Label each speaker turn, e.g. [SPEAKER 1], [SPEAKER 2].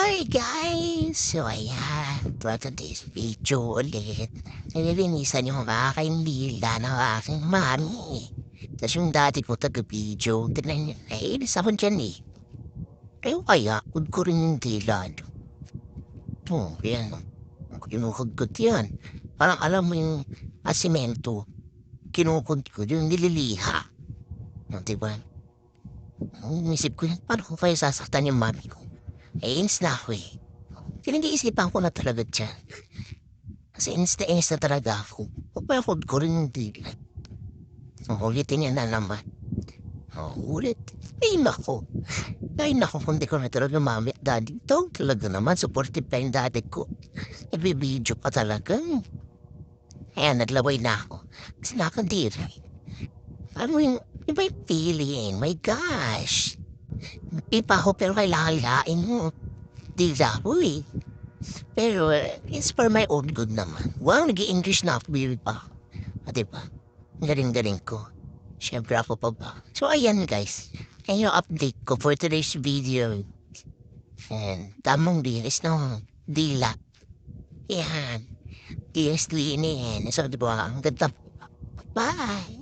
[SPEAKER 1] Hi guys! So ayan, for today's video ulit, nililinisan yung makakainlila ng aking mami. Tapos yung dati ko taga-video, tignan niyo, naiinis ako dyan eh. Kayo kaya, good ko rin yung dila. no? Oh, yan. Kinukudkod yan. Parang alam mo yung asimento, kinukudkod, yung nililiha. No, diba? Ang isip ko yun, paano ko kaya sasaktan yung mami ko? Eh, ins na ako eh. Pinag-iisipan ko na talaga dyan. Kasi ins na ins na talaga ako. Papayakod ko rin yung dilat. Oh, ulitin niya na naman. Oh, ulit. Ay, nako. Ay, nako, kung di ko na talaga mami at daddy. Ito talaga naman, supportive pa yung daddy ko. Ibibidyo pa talaga. Ayan, naglaway na ako. Kasi nakandiri. Ano yung, yung feeling? My gosh. Ipa ako pero kailangan lain mo. Di ko eh. Pero it's for my own good naman. Wow, nag english na ako weird pa. Ah, diba? Galing-galing ko. Siyempre ako pa ba. So ayan guys. Ayan yung update ko for today's video. And tamang dilis ng dila. Yan. Dilis linin. So diba, ang ganda. Bye!